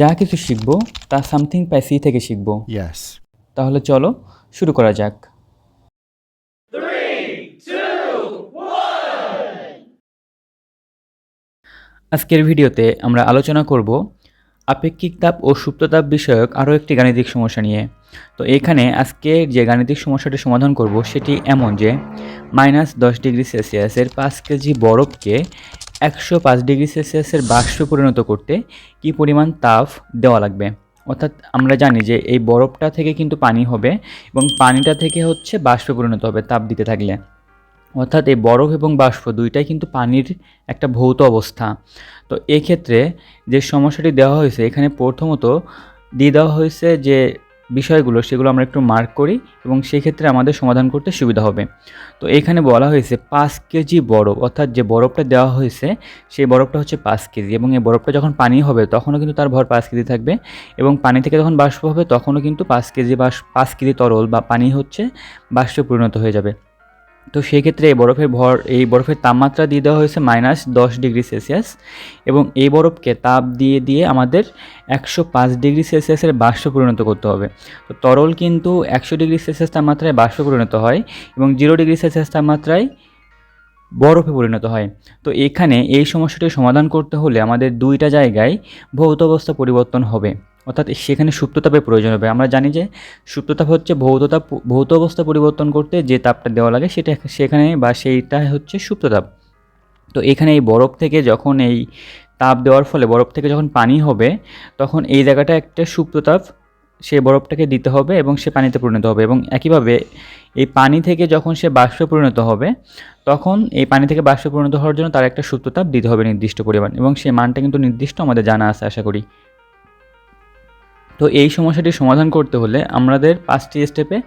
যা কিছু শিখব তা সামথিং পাইসি থেকে শিখব. তাহলে চলো শুরু করা যাক। আজকের ভিডিওতে আমরা আলোচনা করব আপেক্ষিক তাপ ও সুপ্ততাপ বিষয়ক আরও একটি গাণিতিক সমস্যা নিয়ে। তো এখানে আজকে যে গাণিতিক সমস্যাটি সমাধান করব সেটি এমন যে মাইনাস দশ ডিগ্রি সেলসিয়াসের পাঁচ কেজি বরফকে একশো পাঁচ ডিগ্রি সেলসিয়াসের বাষ্পে পরিণত করতে কি পরিমাণ তাপ দেওয়া লাগবে? অর্থাৎ আমরা জানি যে এই বরফটা থেকে কিন্তু পানি হবে এবং পানিটা থেকে হচ্ছে বাষ্পে পরিণত হবে তাপ দিতে থাকলে। অর্থাৎ এই বরফ এবং বাষ্প দুইটাই কিন্তু পানির একটা ভৌত অবস্থা। তো এক্ষেত্রে যে সমস্যাটি দেওয়া হয়েছে, এখানে প্রথমত দিয়ে দেওয়া হয়েছে যে বিষয়গুলো সেগুলো আমরা একটু মার্ক করি এবং সেক্ষেত্রে আমাদের সমাধান করতে সুবিধা হবে। তো এখানে বলা হয়েছে পাঁচ কেজি বরফ, অর্থাৎ যে বরফটা দেওয়া হয়েছে সেই বরফটা হচ্ছে পাঁচ কেজি এবং এই বরফটা যখন পানি হবে তখনও কিন্তু তার ভর পাঁচ কেজি থাকবে এবং পানি থেকে যখন বাষ্প হবে তখনও কিন্তু পাঁচ কেজি বাস পাঁচ কেজি তরল বা পানি হচ্ছে বাষ্পে পরিণত হয়ে যাবে। তো সেক্ষেত্রে এই বরফের ভর, এই বরফের তাপমাত্রা দিয়ে দেওয়া হয়েছে মাইনাস দশ ডিগ্রি সেলসিয়াস এবং এই বরফকে তাপ দিয়ে দিয়ে আমাদের একশো পাঁচ ডিগ্রি সেলসিয়াসের বাষ্পে পরিণত করতে হবে। তো তরল কিন্তু একশো ডিগ্রি সেলসিয়াস তাপমাত্রায় বাষ্পে পরিণত হয় এবং জিরো ডিগ্রি সেলসিয়াস তাপমাত্রায় বরফে পরিণত হয়। তো এখানে এই সমস্যাটি সমাধান করতে হলে আমাদের দুইটা জায়গায় ভৌত অবস্থা পরিবর্তন হবে। অর্থাৎ সেখানে সুপ্ততাপের প্রয়োজন হবে। আমরা জানি যে সুপ্ততাপ হচ্ছে ভৌততাপ ভৌত অবস্থা পরিবর্তন করতে যে তাপটা দেওয়া লাগে সেটা সেখানে বা সেইটা হচ্ছে সুপ্ততাপ। তো এখানে এই বরফ থেকে যখন এই তাপ দেওয়ার ফলে বরফ থেকে যখন পানি হবে, তখন এই জায়গাটা একটা সুপ্ততাপ, সে বরফটাকে দিতে হবে এবং সে পানিতে পরিণত হবে এবং একইভাবে এই পানি থেকে যখন সে বাষ্পে পরিণত হবে, তখন এই পানি থেকে বাষ্পে পরিণত হওয়ার জন্য তার একটা সুপ্ততাপ দিতে হবে নির্দিষ্ট পরিমাণ এবং সেই মানটা কিন্তু নির্দিষ্ট আমাদের জানা আছে, আশা করি। তো এই সমস্যাটি সমাধান করতে হলে আমাদের পাঁচটি স্টেপে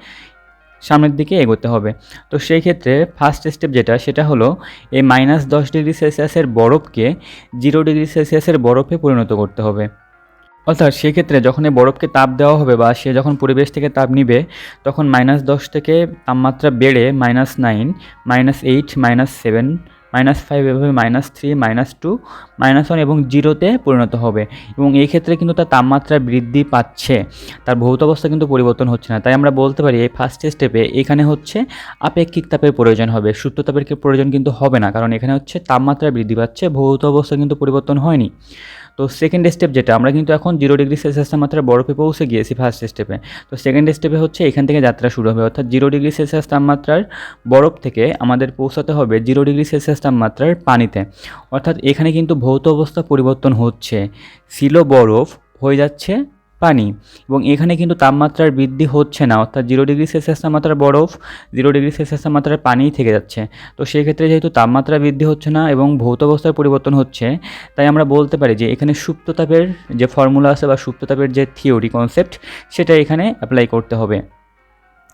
সামনের দিকে এগোতে হবে। তো সেই ক্ষেত্রে ফার্স্ট স্টেপ যেটা, সেটা হলো এই মাইনাস দশ ডিগ্রি সেলসিয়াসের বরফকে জিরো ডিগ্রি সেলসিয়াসের বরফে পরিণত করতে হবে। অর্থাৎ সেক্ষেত্রে যখন এই বরফকে তাপ দেওয়া হবে বা সে যখন পরিবেশ থেকে তাপ নিবে, তখন মাইনাস দশ থেকে তাপমাত্রা বেড়ে minus nine minus eight minus seven minus five এভাবে minus three minus two minus one এবং জিরোতে পরিণত হবে। এবং এই ক্ষেত্রে কিন্তু তার তাপমাত্রা বৃদ্ধি পাচ্ছে। তার ভৌত অবস্থা কিন্তু পরিবর্তন হচ্ছে না। তাই আমরা বলতে পারি এই ফার্স্ট স্টেপে এখানে হচ্ছে আপেক্ষিক তাপের প্রয়োজন হবে। সূত্র তাপের প্রয়োজন কিন্তু হবে না। কারণ এখানে হচ্ছে তাপমাত্রা বৃদ্ধি পাচ্ছে, ভৌত অবস্থা কিন্তু পরিবর্তন হয়নি। তো সেকেন্ড স্টেপ যেটা, আমরা কিন্তু এখন জিরো ডিগ্রি সেলসিয়াস তাপমাত্রা বরফে পৌঁছে গিয়েছি ফার্স্ট স্টেপে তো সেকেন্ড স্টেপে হচ্ছে এখান থেকে যাত্রা শুরু হবে। অর্থাৎ জিরো ডিগ্রি সেলসিয়াস তাপমাত্রার বরফ থেকে আমাদের পৌঁছাতে হবে জিরো ডিগ্রি সেলসিয়াস তাপমাত্রার পানিতে। অর্থাৎ এখানে কিন্তু ভৌত অবস্থা পরিবর্তন হচ্ছে। শিল বরফ, হয়ে যাচ্ছে পানি এবং এখানে কিন্তু তাপমাত্রার বৃদ্ধি হচ্ছে না, অর্থাৎ জিরো ডিগ্রি সেলসিয়াস তাপমাত্রার বরফ জিরো ডিগ্রি সেলসিয়াস তাপমাত্রার পানিই থেকে যাচ্ছে। তো সেই ক্ষেত্রে যেহেতু তাপমাত্রা বৃদ্ধি হচ্ছে না এবং ভৌত অবস্থার পরিবর্তন হচ্ছে, তাই আমরা বলতে পারি যে এখানে সুপ্ত তাপের যে ফর্মুলা আছে বা সুপ্ত তাপের যে থিওরি কনসেপ্ট সেটা এখানে অ্যাপ্লাই করতে হবে।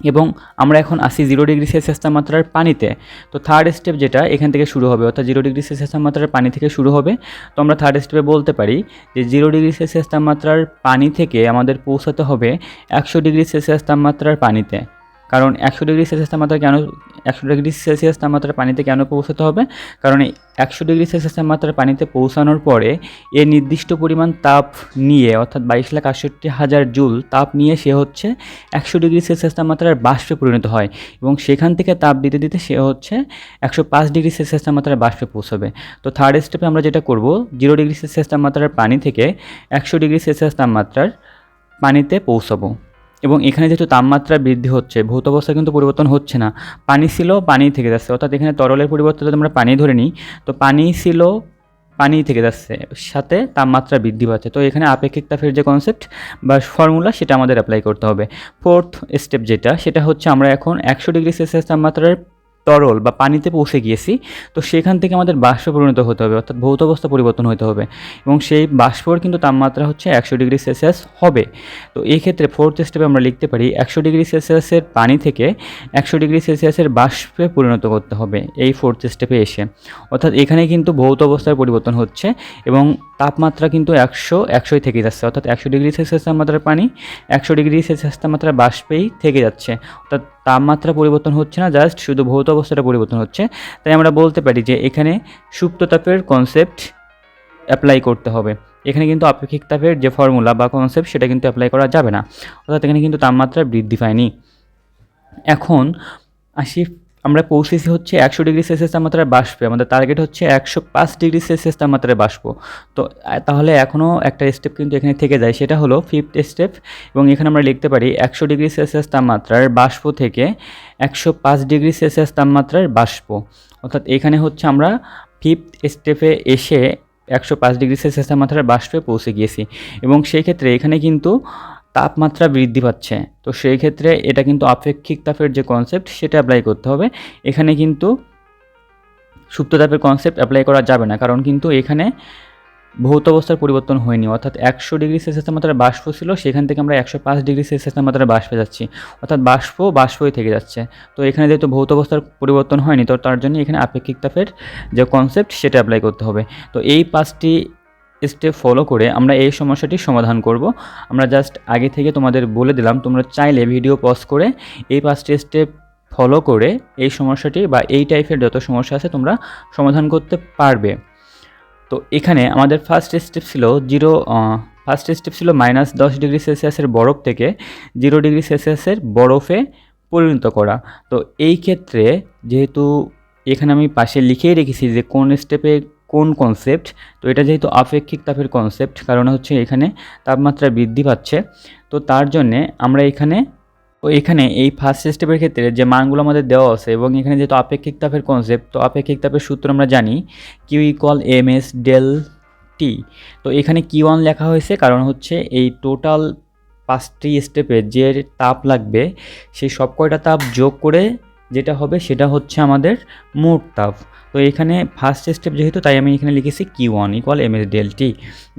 এবং আমরা এখন আসি জিরো ডিগ্রি সেলসিয়াস তাপমাত্রার পানিতে। তো থার্ড স্টেপ যেটা এখান থেকে শুরু হবে, অর্থাৎ জিরো ডিগ্রি সেলসিয়াস তাপমাত্রার পানি থেকে শুরু হবে। তো আমরা থার্ড স্টেপে বলতে পারি যে জিরো ডিগ্রি সেলসিয়াস তাপমাত্রার পানি থেকে আমাদের পৌঁছাতে হবে একশো ডিগ্রি সেলসিয়াস তাপমাত্রার পানিতে। কারণ একশো ডিগ্রি সেলসিয়াস তাপমাত্রা কেন, একশো ডিগ্রি সেলসিয়াস তাপমাত্রার পানিতে কেন পৌঁছাতে হবে? কারণ একশো ডিগ্রি সেলসিয়াস তাপমাত্রার পানিতে পৌঁছানোর পরে এ নির্দিষ্ট পরিমাণ তাপ নিয়ে, অর্থাৎ বাইশ লাখ আটষট্টি হাজার জুল তাপ নিয়ে সে হচ্ছে একশো ডিগ্রি সেলসিয়াস তাপমাত্রার বাষ্পে পরিণত হয় এবং সেখান থেকে তাপ দিতে দিতে সে হচ্ছে একশো পাঁচ ডিগ্রি সেলসিয়াস তাপমাত্রার বাষ্পে পৌঁছবে। তো থার্ড স্টেপে আমরা যেটা করব জিরো ডিগ্রি সেলসিয়াস তাপমাত্রার পানি থেকে একশো ডিগ্রি সেলসিয়াস তাপমাত্রার পানিতে পৌঁছাবো। এবং এখানে যেহেতু তাপমাত্রা বৃদ্ধি হচ্ছে, ভৌত অবস্থা কিন্তু পরিবর্তন হচ্ছে না। পানি ছিল, পানি থেকে যাচ্ছে। অর্থাৎ এখানে তরলের পরিবর্তে যদি আমরা পানি ধরে নিই, তো পানি ছিল, পানি থেকে যাচ্ছে। সাথে তাপমাত্রা বৃদ্ধি পাচ্ছে। তো এখানে আপেক্ষিক তাপের যে কনসেপ্ট বা ফর্মুলা সেটা আমাদের অ্যাপ্লাই করতে হবে। ফোর্থ স্টেপ যেটা, সেটা হচ্ছে আমরা এখন একশো ডিগ্রি সেলসিয়াস তাপমাত্রার তরল বা পানিতে পৌঁছে গিয়েছি, তো সেখান থেকে আমাদের বাষ্প পরিণত হতে হবে, অর্থাৎ ভৌত অবস্থা পরিবর্তন হতে হবে। এবং সেই বাষ্পর কিন্তু তাপমাত্রা হচ্ছে একশো ডিগ্রি সেলসিয়াস হবে। তো এই ক্ষেত্রে ফোর্থ স্টেপে আমরা লিখতে পারি, একশো ডিগ্রি সেলসিয়াসের পানি থেকে একশো ডিগ্রি সেলসিয়াসের বাষ্পে পরিণত করতে হবে এই ফোর্থ স্টেপে এসে। অর্থাৎ এখানে কিন্তু ভৌত অবস্থার পরিবর্তন হচ্ছে এবং তাপমাত্রা কিন্তু একশো, একশোই থেকে যাচ্ছে। অর্থাৎ একশো ডিগ্রি সেলসিয়াস তাপমাত্রার পানি, একশো ডিগ্রি সেলসিয়াস তাপমাত্রার বাষ্পেই থেকে যাচ্ছে। অর্থাৎ তাপমাত্রা পরিবর্তন হচ্ছে না জাস্ট শুধু ভৌত অবস্থাটা পরিবর্তন হচ্ছে। তাই আমরা বলতে পারি যে এখানে সুপ্ত তাপের কনসেপ্ট অ্যাপ্লাই করতে হবে। এখানে কিন্তু আপেক্ষিক তাপের যে ফর্মুলা বা কনসেপ্ট সেটা কিন্তু অ্যাপ্লাই করা যাবে না। অর্থাৎ এখানে কিন্তু তাপমাত্রা বৃদ্ধি পায়নি। এখন আসি আমরা পৌঁছেছি হচ্ছে একশো ডিগ্রি সেলসিয়াস তাপমাত্রায় বাষ্পে। আমাদের টার্গেট হচ্ছে একশো পাঁচ ডিগ্রি সেলসিয়াস তাপমাত্রায় বাষ্প। তো তাহলে এখনও একটা স্টেপ কিন্তু এখানে থেকে যায়, সেটা হলো ফিফথ স্টেপ এবং এখানে আমরা লিখতে পারি একশো ডিগ্রি সেলসিয়াস তাপমাত্রার বাষ্প থেকে একশো পাঁচ ডিগ্রি সেলসিয়াস তাপমাত্রার বাষ্প। অর্থাৎ এখানে হচ্ছে আমরা ফিফথ স্টেপে এসে একশো পাঁচ ডিগ্রি সেলসিয়াস তাপমাত্রার বাষ্পে পৌঁছে গিয়েছি। এবং সেই ক্ষেত্রে এখানে কিন্তু তাপমাত্রা বৃদ্ধি পাচ্ছে। তো সেই ক্ষেত্রে এটা কিন্তু আপেক্ষিক তাপের যে কনসেপ্ট সেটা অ্যাপ্লাই করতে হবে। এখানে কিন্তু সুপ্ত তাপের কনসেপ্ট অ্যাপ্লাই করা যাবে না, কারণ কিন্তু এখানে ভৌত অবস্থার পরিবর্তন হয়নি। অর্থাৎ একশো ডিগ্রি সেলসিয়াস তাপমাত্রার বাষ্প ছিল, সেখান থেকে আমরা একশো পাঁচ ডিগ্রি সেলসিয়াস তাপমাত্রার বাষ্পে যাচ্ছি। অর্থাৎ বাষ্প বাষ্পই থেকে যাচ্ছে। তো এখানে যেহেতু ভৌত অবস্থার পরিবর্তন হয়নি, তো তার জন্য এখানে আপেক্ষিক তাপের যে কনসেপ্ট সেটা অ্যাপ্লাই করতে হবে। তো এই পাঁচটি স্টেপ ফলো করে আমরা এই সমস্যাটির সমাধান করব। আমরা জাস্ট আগে থেকে তোমাদের বলে দিলাম, তোমরা চাইলে ভিডিও পজ করে এই পাঁচটি স্টেপ ফলো করে এই সমস্যাটি বা এই টাইপের যত সমস্যা আছে তোমরা সমাধান করতে পারবে। তো এখানে আমাদের ফার্স্ট স্টেপ ছিল জিরো ফার্স্ট স্টেপ ছিল মাইনাস দশ ডিগ্রি সেলসিয়াসের বরফ থেকে জিরো ডিগ্রি সেলসিয়াসের বরফে পরিণত করা। তো এই ক্ষেত্রে যেহেতু এখানে আমি পাশে লিখেই রেখেছি যে কোন স্টেপে কোন কনসেপ্ট তো এটা যেহেতু আপেক্ষিক তাপের কনসেপ্ট কারণ হচ্ছে এখানে তাপমাত্রা বৃদ্ধি পাচ্ছে। তো তার জন্যে আমরা এখানে তো এখানে এই ফার্স্ট স্টেপের ক্ষেত্রে যে মানগুলো আমাদের দেওয়া আছে এবং এখানে যেহেতু আপেক্ষিক তাপের কনসেপ্ট তো আপেক্ষিক তাপের সূত্র আমরা জানি Q equal M S del T তো এখানে কি ওয়ান লেখা হয়েছে, কারণ হচ্ছে এই টোটাল পাঁচটি স্টেপে যে তাপ লাগবে, সেই সব কয়টা তাপ যোগ করে যেটা হবে, সেটা হচ্ছে আমাদের মোট তাপ। তো এখানে ফার্স্ট স্টেপ যেহেতু, তাই আমি এখানে লিখেছি Q one equal M S del T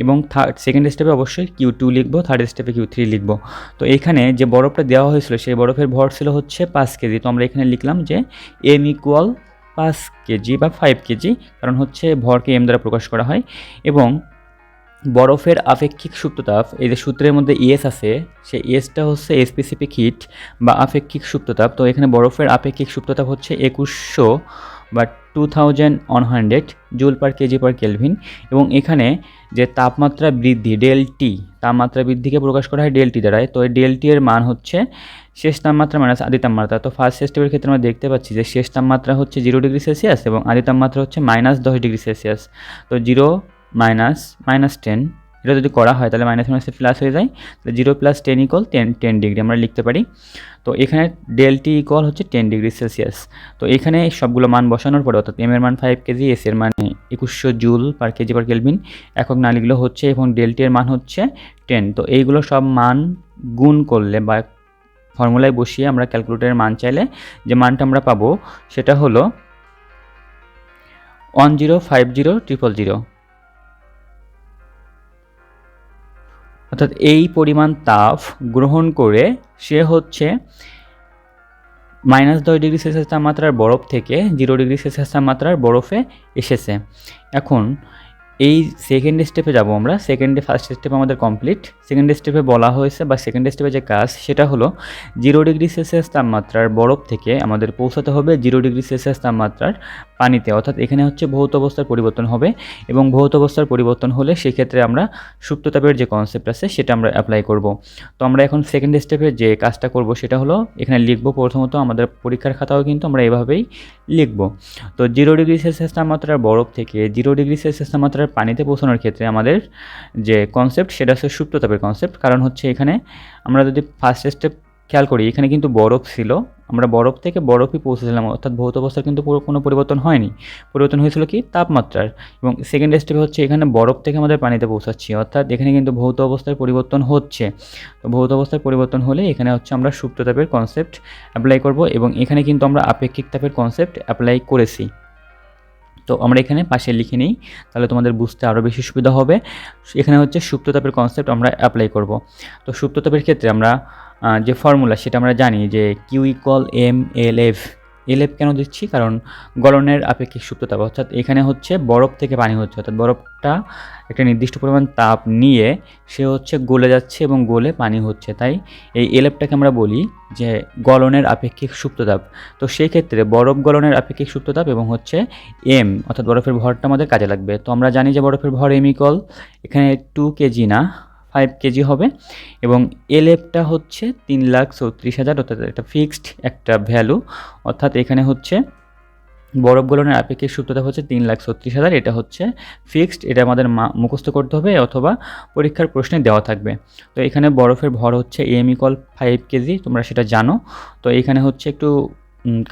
এবং থার্ড সেকেন্ড স্টেপে অবশ্যই কিউ টু লিখব থার্ড স্টেপে কিউ থ্রি লিখব। তো এখানে যে বরফটা দেওয়া হয়েছিল, সেই বরফের ভর ছিল হচ্ছে পাঁচ কেজি। তো আমরা এখানে লিখলাম যে এম ইকুয়াল পাঁচ কেজি বা ফাইভ কেজি, কারণ হচ্ছে ভরকে এম দ্বারা প্রকাশ করা হয়। এবং বরফের আপেক্ষিক সুপ্ততাপ এই যে সূত্রের মধ্যে ইএস আছে, সেই ইএসটা হচ্ছে স্পেসিফিক হিট বা আপেক্ষিক সুপ্ততাপ তো এখানে বরফের আপেক্ষিক সুপ্ততাপ হচ্ছে একুশশো বা two thousand one hundred joule per KG per kelvin এবং এখানে যে তাপমাত্রা বৃদ্ধি ডেল টি তাপমাত্রা বৃদ্ধিকে প্রকাশ করা হয় ডেল টি দ্বারায় তো এই ডেল টি এর মান হচ্ছে শেষ তাপমাত্রা মাইনাস আদি তাপমাত্রা। তো ফার্স্ট স্টেপের ক্ষেত্রে আমরা দেখতে পাচ্ছি যে শেষ তাপমাত্রা হচ্ছে জিরো ডিগ্রি সেলসিয়াস এবং আদি তাপমাত্রা হচ্ছে মাইনাস দশ ডিগ্রি সেলসিয়াস তো জিরো মাইনাস মাইনাস টেন এটা যদি করা হয়, তাহলে মাইনাস মাইনাসে প্লাস হয়ে যায়। তাহলে zero plus ten equal ten ten degree আমরা লিখতে পারি। তো এখানে ডেল টি ইকল হচ্ছে টেন ডিগ্রি সেলসিয়াস তো এখানে সবগুলো মান বসানোর পরে, অর্থাৎ এম এর মান ফাইভ কেজি এস এর মান একুশশো joule per KG per kelvin একক না লিখলেও হচ্ছে, এবং ডেল টি এর মান হচ্ছে টেন তো এইগুলো সব মান গুণ করলে বা ফর্মুলায় বসিয়ে আমরা ক্যালকুলেটরের মান চাইলে, যে মানটা আমরা পাবো, সেটা হলো one zero five zero triple zero অর্থাৎ এই পরিমাণ তাপ গ্রহণ করে সে হচ্ছে মাইনাস দশ ডিগ্রি সেলসিয়াস তাপমাত্রার বরফ থেকে জিরো ডিগ্রি সেলসিয়াস তাপমাত্রার বরফে এসেছে। এখন এই সেকেন্ড স্টেপে যাব আমরা। সেকেন্ডে ফার্স্ট স্টেপ আমাদের কমপ্লিট সেকেন্ড স্টেপে বলা হয়েছে বা সেকেন্ড স্টেপে যে কাজ, সেটা হলো জিরো ডিগ্রি সেলসিয়াস তাপমাত্রার বরফ থেকে আমাদের পৌঁছাতে হবে জিরো ডিগ্রি সেলসিয়াস তাপমাত্রার পানিতে। অর্থাৎ এখানে হচ্ছে ভৌত অবস্থার পরিবর্তন হবে এবং ভৌত অবস্থার পরিবর্তন হলে সেক্ষেত্রে আমরা সুপ্ততাপের যে কনসেপ্ট আছে, সেটা আমরা অ্যাপ্লাই করব। তো আমরা এখন সেকেন্ড স্টেপে যে কাজটা করব, সেটা হলো এখানে লিখব প্রথমত আমাদের পরীক্ষার খাতাও কিন্তু আমরা এভাবেই লিখব। তো জিরো ডিগ্রি সেলসিয়াস তাপমাত্রার বরফ থেকে জিরো ডিগ্রি সেলসিয়াস তাপমাত্রার পানিতে পৌঁছানোর ক্ষেত্রে আমাদের যে কনসেপ্ট সেটা হচ্ছে সুপ্ত তাপের কনসেপ্ট কারণ হচ্ছে এখানে আমরা যদি ফার্স্ট স্টেপ খেয়াল করি, এখানে কিন্তু বরফ ছিল। আমরা বরফ থেকে বরফই পৌঁছেছিলাম, অর্থাৎ ভৌত অবস্থার কিন্তু পুরো কোনো পরিবর্তন হয়নি। পরিবর্তন হয়েছিল কি? তাপমাত্রার। এবং সেকেন্ড স্টেপে হচ্ছে এখানে বরফ থেকে আমাদের পানিতে পৌঁছাচ্ছি, অর্থাৎ এখানে কিন্তু ভৌত অবস্থার পরিবর্তন হচ্ছে। তো ভৌত অবস্থার পরিবর্তন হলে এখানে হচ্ছে আমরা সুপ্ত তাপের কনসেপ্ট অ্যাপ্লাই করব এবং এখানে কিন্তু আমরা আপেক্ষিক তাপের কনসেপ্ট অ্যাপ্লাই করেছি। তো আমরা এখানে পাশে লিখে নিই, তাহলে তোমাদের বুঝতে আরও বেশি সুবিধা হবে। এখানে হচ্ছে সুপ্ততাপের কনসেপ্ট আমরা অ্যাপ্লাই করব। তো সুপ্ততাপের ক্ষেত্রে আমরা যে ফর্মুলা সেটা আমরা জানি যে Q equal M L F LF কেন দিচ্ছি? কারণ গলনের আপেক্ষিক সুপ্ততাপ অর্থাৎ এখানে হচ্ছে বরফ থেকে পানি হচ্ছে। অর্থাৎ বরফটা একটা নির্দিষ্ট পরিমাণ তাপ নিয়ে সে হচ্ছে গলে যাচ্ছে এবং গলে পানি হচ্ছে। তাই এই এলেপটাকে আমরা বলি যে গলনের আপেক্ষিক সুপ্ততাপ। তো সেই ক্ষেত্রে বরফ গলনের আপেক্ষিক সুপ্ততাপ এবং হচ্ছে এম অর্থাৎ বরফের ভরটা আমাদের কাজে লাগবে। তো আমরা জানি যে বরফের ভর এম ইকল এখানে টু কেজি না ফাইভ কেজি হবে এবং এলএফটা হচ্ছে তিন লাখ চৌত্রিশ হাজার অর্থাৎ একটা ফিক্সড একটা ভ্যালু অর্থাৎ এখানে হচ্ছে বরফ গলনের আপেক্ষিক সূত্রতা হচ্ছে তিন লাখ ছত্রিশ হাজার, এটা হচ্ছে ফিক্সড এটা আমাদের মা- মুখস্থ করতে হবে অথবা পরীক্ষার প্রশ্নে দেওয়া থাকবে। তো এখানে বরফের ভর হচ্ছে এম ইকল ফাইভ কেজি, তোমরা সেটা জানো। তো এখানে হচ্ছে একটু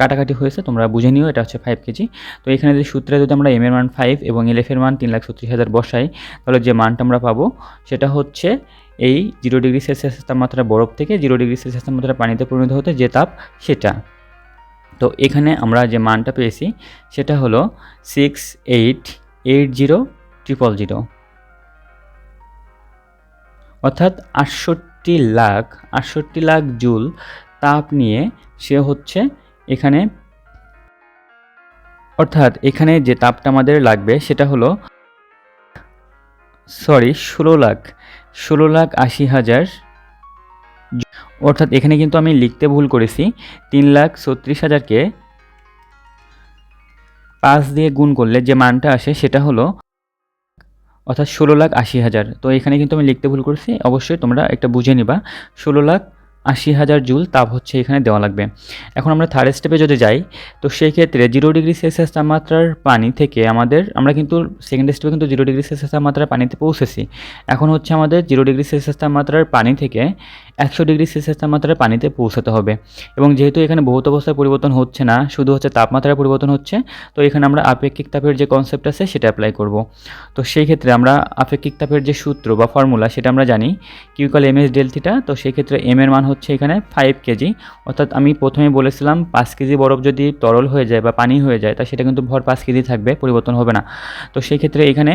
কাটাকাটি হয়েছে, তোমরা বুঝে নিও, এটা হচ্ছে ফাইভ কেজি। তো এখানে যদি সূত্রে যদি আমরা এম এর মান ফাইভ এবং এলএফ এর মান তিন লাখ ছত্রিশ হাজার বসাই, তাহলে যে মানটা আমরা পাবো, সেটা হচ্ছে এই জিরো ডিগ্রি সেলসিয়াস তাপমাত্রা বরফ থেকে জিরো ডিগ্রি সেলসিয়াস তাপমাত্রা পানিতে পরিণত হতে যে তাপ, সেটা। তো এখানে আমরা যে মানটা পেয়েছি, সেটা হলো six eight eight zero triple zero অর্থাৎ আটষট্টি লাখ আটষট্টি লাখ জুল তাপ নিয়ে সে হচ্ছে এখানে। অর্থাৎ এখানে যে তাপটা আমাদের লাগবে সেটা হলো সরি ষোলো লাখ। ষোলো লাখ আশি হাজার। অর্থাৎ এখানে কিন্তু আমি লিখতে ভুল করেছি। তিন লাখ ছত্রিশ হাজারকে পাঁচ দিয়ে গুণ করলে যে মানটা আসে সেটা হলো, অর্থাৎ ষোলো লাখ আশি হাজার। তো এখানে কিন্তু আমি লিখতে ভুল করেছি। অবশ্যই তোমরা একটা বুঝে নিবা। ষোলো লাখ আশি হাজার জুল তাপ হচ্ছে এখানে দেওয়া লাগবে। এখন আমরা থার্ড স্টেপে যদি যাই, তো সেই ক্ষেত্রে জিরো ডিগ্রি সেলসিয়াস তাপমাত্রার পানি থেকে আমাদের, আমরা কিন্তু সেকেন্ড স্টেপে কিন্তু জিরো ডিগ্রি সেলসিয়াস তাপমাত্রার পানিতে পৌঁছেছি। এখন হচ্ছে আমাদের জিরো ডিগ্রি সেলসিয়াস তাপমাত্রার পানি থেকে একশো ডিগ্রি সেলসিয়াস তাপমাত্রায় পানিতে পৌঁছাতে হবে। এবং যেহেতু এখানে বহুত অবস্থায় পরিবর্তন হচ্ছে না, শুধু হচ্ছে তাপমাত্রার পরিবর্তন হচ্ছে, তো এখানে আমরা আপেক্ষিক তাপের যে কনসেপ্ট আছে সেটা অ্যাপ্লাই করব। তো সেই ক্ষেত্রে আমরা আপেক্ষিক তাপের যে সূত্র বা ফর্মুলা সেটা আমরা জানি কিউকাল এম এস ডেলথিটা তো সেই ক্ষেত্রে এম এর মান হচ্ছে এখানে ফাইভ কেজি অর্থাৎ আমি প্রথমে বলেছিলাম পাঁচ কেজি বরফ যদি তরল হয়ে যায় বা পানি হয়ে যায়, তা সেটা কিন্তু ভর পাঁচ কেজি থাকবে, পরিবর্তন হবে না। তো সেই ক্ষেত্রে এখানে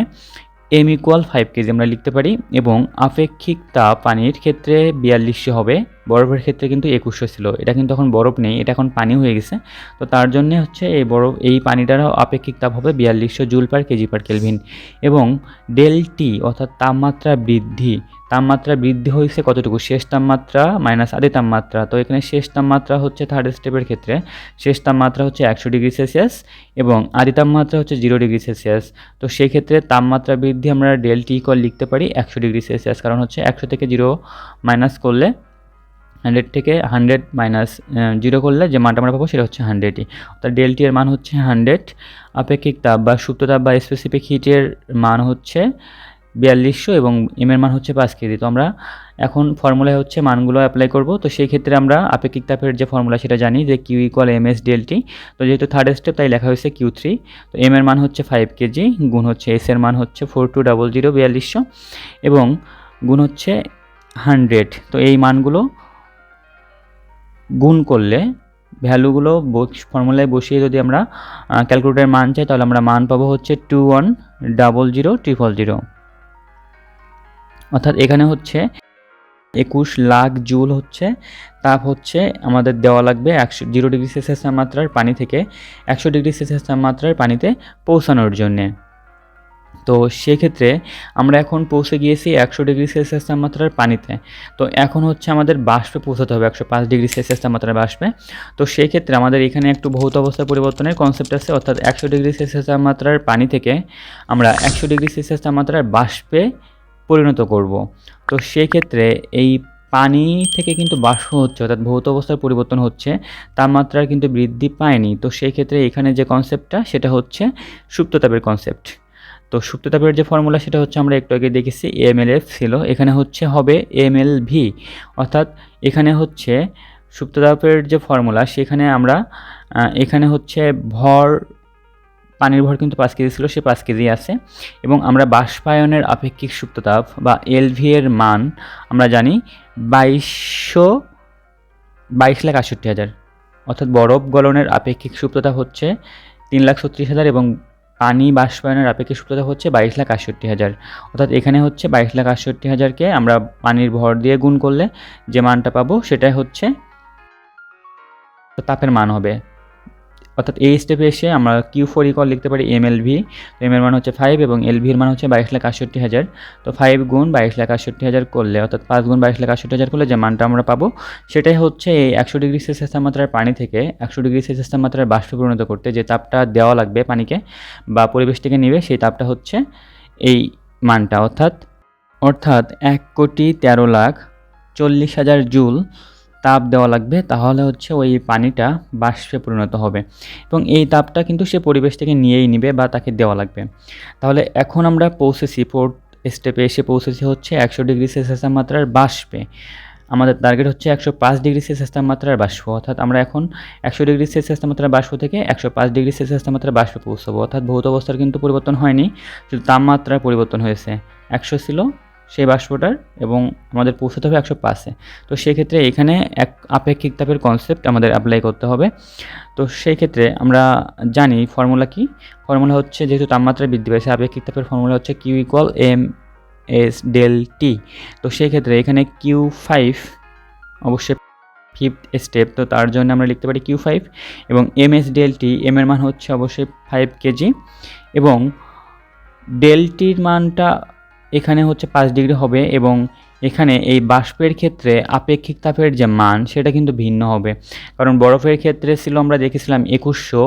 এম ইকুয়াল ফাইভ কেজি আমরা লিখতে পারি এবং আপেক্ষিক তাপ পানির ক্ষেত্রে বিয়াল্লিশশো হবে। বরফের ক্ষেত্রে কিন্তু একুশশো ছিল। এটা কিন্তু এখন বরফ নেই, এটা এখন পানি হয়ে গেছে। তো তার জন্য হচ্ছে এই বরফ, এই পানিটারও আপেক্ষিক তাপ হবে বিয়াল্লিশশো joule per KG per kelvin এবং ডেল টি অর্থাৎ তাপমাত্রা বৃদ্ধি তাপমাত্রা বৃদ্ধি হয়েছে কতটুকু? শেষ তাপমাত্রা মাইনাস আদি তাপমাত্রা। তো এখানে শেষ তাপমাত্রা হচ্ছে থার্ড স্টেপের ক্ষেত্রে। শেষ তাপমাত্রা হচ্ছে একশো ডিগ্রি সেলসিয়াস এবং আদি তাপমাত্রা হচ্ছে জিরো ডিগ্রি সেলসিয়াস। তো সেই ক্ষেত্রে তাপমাত্রা বৃদ্ধি আমরা ডেল টি কল লিখতে পারি একশো ডিগ্রি সেলসিয়াস। কারণ হচ্ছে একশো থেকে জিরো মাইনাস করলে হান্ড্রেড থেকে হান্ড্রেড মাইনাস জিরো করলে যে মানটা আমরা পাবো সেটা হচ্ছে হান্ড্রেডই অর্থাৎ ডেলটি এর মান হচ্ছে হান্ড্রেড আপেক্ষিক তাপ বা সুপ্ত তাপ বা স্পেসিফিক হিটের মান হচ্ছে বিয়াল্লিশশো এবং এম এর মান হচ্ছে পাঁচ কেজি। তো আমরা এখন ফর্মুলায় হচ্ছে মানগুলো অ্যাপ্লাই করব। তো সেই ক্ষেত্রে আমরা আপেক্ষিক তাপের যে ফর্মুলা সেটা জানি যে Q equal M S del T তো যেহেতু থার্ড স্টেপ তাই লেখা হয়েছে কিউ থ্রি তো এম এর মান হচ্ছে ফাইভ কেজি, গুণ হচ্ছে এস এর মান হচ্ছে ফোর টু ডাবল জিরো বিয়াল্লিশশো এবং গুণ হচ্ছে হান্ড্রেড তো এই মানগুলো গুণ করলে ভ্যালুগুলো ফর্মুলায় বসিয়ে যদি আমরা ক্যালকুলেটারের মান চাই, তাহলে আমরা মান পাবো হচ্ছে two one double zero triple zero অর্থাৎ এখানে হচ্ছে একুশ লাখ জুল হচ্ছে, তাপ হচ্ছে আমাদের দেওয়া লাগবে একশো, জিরো ডিগ্রি সেলসিয়াস তাপমাত্রার পানি থেকে একশো ডিগ্রি সেলসিয়াস তাপমাত্রার পানিতে পৌঁছানোর জন্যে। তো সেক্ষেত্রে আমরা এখন পৌঁছে গিয়েছি একশো ডিগ্রি সেলসিয়াস তাপমাত্রার পানিতে। তো এখন হচ্ছে আমাদের বাষ্পে পৌঁছাতে হবে একশো পাঁচ ডিগ্রি সেলসিয়াস তাপমাত্রার বাষ্পে। তো সেই ক্ষেত্রে আমাদের এখানে একটু ভৌত অবস্থা পরিবর্তনের কনসেপ্ট আছে, অর্থাৎ একশো ডিগ্রি সেলসিয়াস তাপমাত্রার পানি থেকে আমরা একশো ডিগ্রি সেলসিয়াস তাপমাত্রার বাষ্পে পরিণত করব। তো সেই ক্ষেত্রে এই পানি থেকে কিন্তু বাষ্প হচ্ছে, অর্থাৎ ভৌত অবস্থার পরিবর্তন হচ্ছে তাপমাত্রার কিন্তু বৃদ্ধি পায়নি। তো সেই ক্ষেত্রে এখানে যে কনসেপ্টটা সেটা হচ্ছে সুপ্ততাপের কনসেপ্ট তো সুপ্ততাপের যে ফর্মুলা সেটা হচ্ছে আমরা একটু আগে দেখেছি এম এল এফ ছিল। এখানে হচ্ছে হবে এম এল ভি অর্থাৎ এখানে হচ্ছে সুপ্ততাপের যে ফর্মুলা সেখানে আমরা এখানে হচ্ছে ভর পানির ভর কিন্তু পাঁচ কেজি ছিল, সে পাঁচ কেজি আছে। এবং আমরা বাষ্পায়নের আপেক্ষিক সুপ্ততাপ বা এলভি এর মান আমরা জানি বাইশশো বাইশ লাখ আটষট্টি হাজার। অর্থাৎ বরফ গলনের আপেক্ষিক সুপ্ততাপ হচ্ছে তিন লাখ ছত্রিশ হাজার এবং পানি বাষ্পায়নের আপেক্ষিক সুপ্ততাপ হচ্ছে বাইশ লাখ আটষট্টি হাজার। অর্থাৎ এখানে হচ্ছে বাইশ লাখ আটষট্টি হাজারকে আমরা পানির ভর দিয়ে গুণ করলে যে মানটা পাবো সেটাই হচ্ছে, তাপের মান হবে। অর্থাৎ এই স্টেপে এসে আমরা কিউ ফোর ইকল লিখতে পারি এম এল ভি তো এম এর মান হচ্ছে ফাইভ এবং এল ভির মান হচ্ছে বাইশ লাখ আটষট্টি হাজার। তো ফাইভ গুণ বাইশ লাখ আটষট্টি হাজার করলে, অর্থাৎ পাঁচ গুণ বাইশ লাখ আটষট্টি হাজার করলে যে মানটা আমরা পাবো, সেটাই হচ্ছে এই একশো ডিগ্রি সেলসিয়াস তাপমাত্রার পানি থেকে একশো ডিগ্রি সেলসিয়াস তাপমাত্রার বাষ্পে পরিণত করতে, যে তাপটা দেওয়া লাগবে পানিকে বা পরিবেশ থেকে নেবে, সেই তাপটা হচ্ছে এই মানটা। অর্থাৎ অর্থাৎ এক কোটি তেরো লাখ চল্লিশ হাজার জুল তাপ দেওয়া লাগবে, তাহলে হচ্ছে ওই পানিটা বাষ্পে পরিণত হবে। এবং এই তাপটা কিন্তু সে পরিবেশ থেকে নিয়েই নিবে বা তাকে দেওয়া লাগবে। তাহলে এখন আমরা পৌঁছেছি ফোর্থ স্টেপে এসে পৌঁছেছি হচ্ছে একশো ডিগ্রি সেলসিয়াস তাপমাত্রার বাষ্পে। আমাদের টার্গেট হচ্ছে একশো পাঁচ ডিগ্রি সেলসিয়াস তাপমাত্রার বাষ্প। অর্থাৎ আমরা এখন একশো ডিগ্রি সেলসিয়াস তাপমাত্রার বাষ্প থেকে একশো পাঁচ ডিগ্রি সেলসিয়াস তাপমাত্রার বাষ্পে পৌঁছবো। অর্থাৎ ভৌত অবস্থার কিন্তু পরিবর্তন হয়নি, শুধু তাপমাত্রার পরিবর্তন হয়েছে। একশো ছিল সেই বাষ্পটার এবং আমাদের পৌঁছতে হবে একশো পাঁচে। তো সেক্ষেত্রে এখানে এক আপেক্ষিক তাপের কনসেপ্ট আমাদের অ্যাপ্লাই করতে হবে। তো সেই ক্ষেত্রে আমরা জানি ফর্মুলা কি? ফর্মুলা হচ্ছে যেহেতু তাপমাত্রা বৃদ্ধি পেয়েছে আপেক্ষিক তাপের ফর্মুলা হচ্ছে Q equal M S del T তো সেই ক্ষেত্রে এখানে কিউ ফাইভ অবশ্যই ফিফথ স্টেপ তো তার জন্য আমরা লিখতে পারি কিউ ফাইভ এবং M S del T M এর মান হচ্ছে অবশ্যই ফাইভ কেজি এবং ডেলটির মানটা এখানে হচ্ছে পাঁচ ডিগ্রি হবে এবং এখানে এই বাষ্পের ক্ষেত্রে আপেক্ষিক তাপের যে মান, সেটা কিন্তু ভিন্ন হবে। কারণ বরফের ক্ষেত্রে ছিল আমরা দেখেছিলাম একুশশো,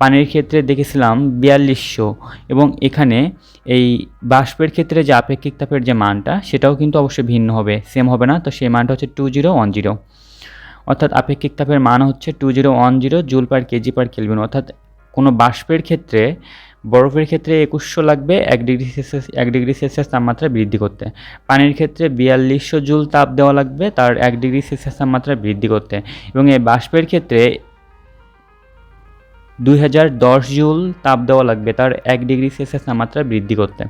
পানির ক্ষেত্রে দেখেছিলাম বিয়াল্লিশশো এবং এখানে এই বাষ্পের ক্ষেত্রে যে আপেক্ষিক তাপের যে মানটা, সেটাও কিন্তু অবশ্যই ভিন্ন হবে। সেম হবে না, তো সেই মানটা হচ্ছে টু জিরো ওয়ান জিরো অর্থাৎ আপেক্ষিক তাপের মান হচ্ছে two zero one zero joule per KG per kelvin অর্থাৎ কোনো বাষ্পের ক্ষেত্রে বরফের ক্ষেত্রে একুশশো লাগবে, এক ডিগ্রি সেলসিয়াস, এক ডিগ্রি সেলসিয়াস তাপমাত্রা বৃদ্ধি করতে। পানির ক্ষেত্রে বিয়াল্লিশশো জুল তাপ দেওয়া লাগবে, তার এক ডিগ্রি সেলসিয়াস তাপমাত্রা বৃদ্ধি করতে। এবং এই বাষ্পের ক্ষেত্রে দুই হাজার দশ জুল তাপ দেওয়া লাগবে, তার এক ডিগ্রি সেলসিয়াস তাপমাত্রা বৃদ্ধি করতে।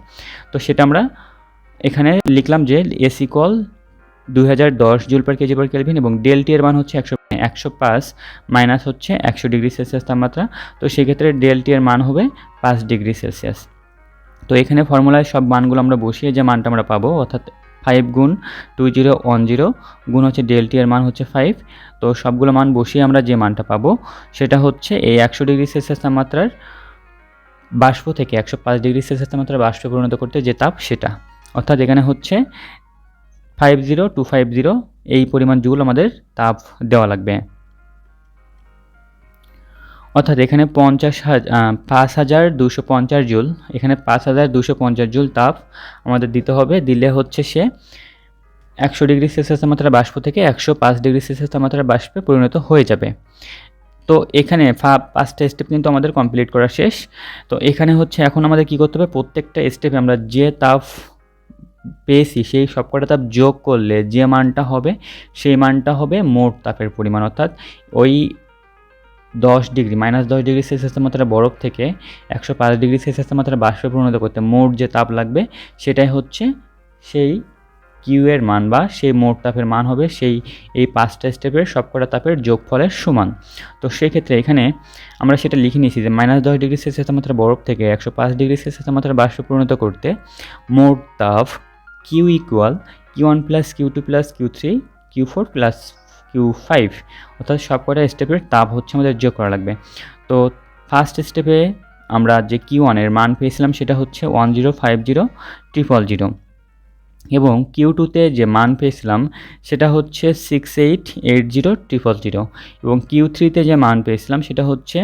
তো সেটা আমরা এখানে লিখলাম যে এসি কল দুই হাজার দশ joule per KG per kelvin এবং ডেলটি এর মান হচ্ছে একশো একশো পাঁচ মাইনাস হচ্ছে একশো ডিগ্রি সেলসিয়াস তাপমাত্রা। তো সেক্ষেত্রে ডেলটি এর মান হবে পাঁচ ডিগ্রি সেলসিয়াস। তো এখানে ফর্মুলায় সব মানগুলো আমরা বসিয়ে যে মানটা আমরা পাবো, অর্থাৎ ফাইভ গুণ টু জিরো ওয়ান জিরো গুণ হচ্ছে ডেলটি এর মান হচ্ছে ফাইভ তো সবগুলো মান বসিয়ে আমরা যে মানটা পাবো, সেটা হচ্ছে এই একশো ডিগ্রি সেলসিয়াস তাপমাত্রার বাষ্প থেকে একশো পাঁচ ডিগ্রি সেলসিয়াস তাপমাত্রা বাষ্পে পরিণত করতে যে তাপ সেটা। অর্থাৎ এখানে হচ্ছে five zero two five zero এই পরিমাণ জুল আমাদের তাপ দেওয়া লাগবে। অর্থাৎ এখানে পঞ্চাশ হাজার পাঁচ হাজার দুশো পঞ্চাশ জুল, এখানে পাঁচ হাজার দুশো পঞ্চাশ জুল তাপ আমাদের দিতে হবে। দিলে হচ্ছে সে একশো ডিগ্রি সেলসিয়াস তাপমাত্রা বাষ্প থেকে একশো পাঁচ ডিগ্রি সেলসিয়াস তাপমাত্রা বাষ্পে পরিণত হয়ে যাবে। তো এখানে পাঁচটা স্টেপ কিন্তু আমাদের কমপ্লিট করা শেষ। তো এখানে হচ্ছে এখন আমাদের কি করতে হবে? প্রত্যেকটা স্টেপে আমরা যে তাপ পেয়েছি, সেই সবকটা তাপ যোগ করলে যে মানটা হবে, সেই মানটা হবে মোট তাপের পরিমাণ। অর্থাৎ ওই দশ ডিগ্রি, মাইনাস দশ ডিগ্রি সেলসিয়াস তাপমাত্রা বরফ থেকে একশো পাঁচ ডিগ্রি সেলসিয়াস তাপমাত্রা বাষ্পে পরিণত করতে মোট যে তাপ লাগবে, সেটাই হচ্ছে সেই কিউ এর মান বা সেই মোট তাপের মান হবে সেই এই পাঁচটা স্টেপের সবকটা তাপের যোগফলের সমান। তো সেক্ষেত্রে এখানে আমরা সেটা লিখে নিয়েছি যে মাইনাস দশ ডিগ্রি সেলসিয়াস তাপমাত্রা বরফ থেকে একশো পাঁচ ডিগ্রি সেলসিয়াস তাপমাত্রা বাষ্পে পরিণত করতে মোট তাপ Q equal Q one plus Q two plus Q three Q four plus Q five অর্থাৎ সবকটা স্টেপের তাপ হচ্ছে আমাদের যোগ করা লাগবে। তো ফার্স্ট স্টেপে আমরা যে কিউ ওয়ানের মান পেয়েছিলাম সেটা হচ্ছে one zero five zero triple zero এবং কিউ টুতে যে মান পেয়েছিলাম সেটা হচ্ছে six eight eight zero triple zero এবং কিউ থ্রিতে যে মান পেয়েছিলাম সেটা হচ্ছে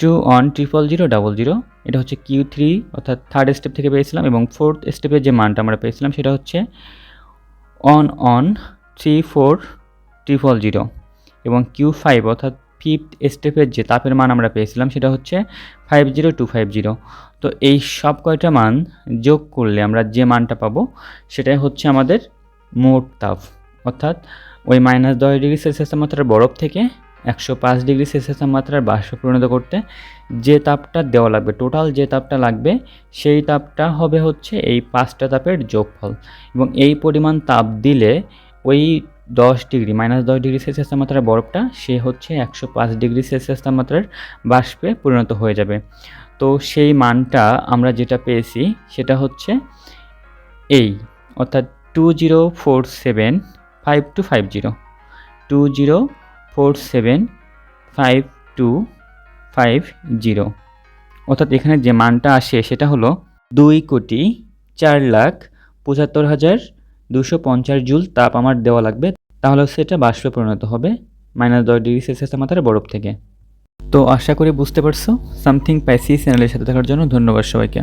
two one triple zero double zero. এটা হচ্ছে কিউ থ্রি অর্থাৎ থার্ড স্টেপ থেকে পেয়েছিলাম এবং ফোর্থ স্টেপের যে মানটা আমরা পেয়েছিলাম সেটা হচ্ছে one one three four triple zero এবং কিউ ফাইভ অর্থাৎ ফিফথ স্টেপের যে তাপের মান আমরা পেয়েছিলাম সেটা হচ্ছে five zero two five zero তো এই সব কয়টা মান যোগ করলে আমরা যে মানটা পাবো সেটাই হচ্ছে আমাদের মোট তাপ। অর্থাৎ ওই মাইনাস দশ ডিগ্রি সেলসিয়াস তাপমাত্রার বরফ থেকে একশো পাঁচ ডিগ্রি সেলসিয়াস তাপমাত্রার বাষ্প পরিণত করতে যে তাপটা দেওয়া লাগবে টোটাল যে তাপটা লাগবে, সেই তাপটা হবে হচ্ছে এই পাঁচটা তাপের যোগফল। এবং এই পরিমাণ তাপ দিলে ওই দশ ডিগ্রি মাইনাস দশ ডিগ্রি সেলসিয়াস তাপমাত্রার বরফটা, সে হচ্ছে একশো পাঁচ ডিগ্রি সেলসিয়াস তাপমাত্রার বাষ্পে পরিণত হয়ে যাবে। তো সেই মানটা আমরা যেটা পেয়েছি, সেটা হচ্ছে এই, অর্থাৎ two zero four seven five two five zero two zero four seven five two five zero. অর্থাৎ এখানে যে মানটা আসে সেটা হলো দুই কোটি চার লাখ পঁচাত্তর হাজার দুশো পঞ্চাশ জুল তাপ আমার দেওয়া লাগবে। তাহলে সেটা বাষ্পে পরিণত হবে মাইনাস দশ ডিগ্রি সেলসিয়াস তাপমাত্রার বরফ থেকে। তো আশা করি বুঝতে পারছ। সামথিং পাইসি চ্যানেলের সাথে থাকার জন্য ধন্যবাদ সবাইকে।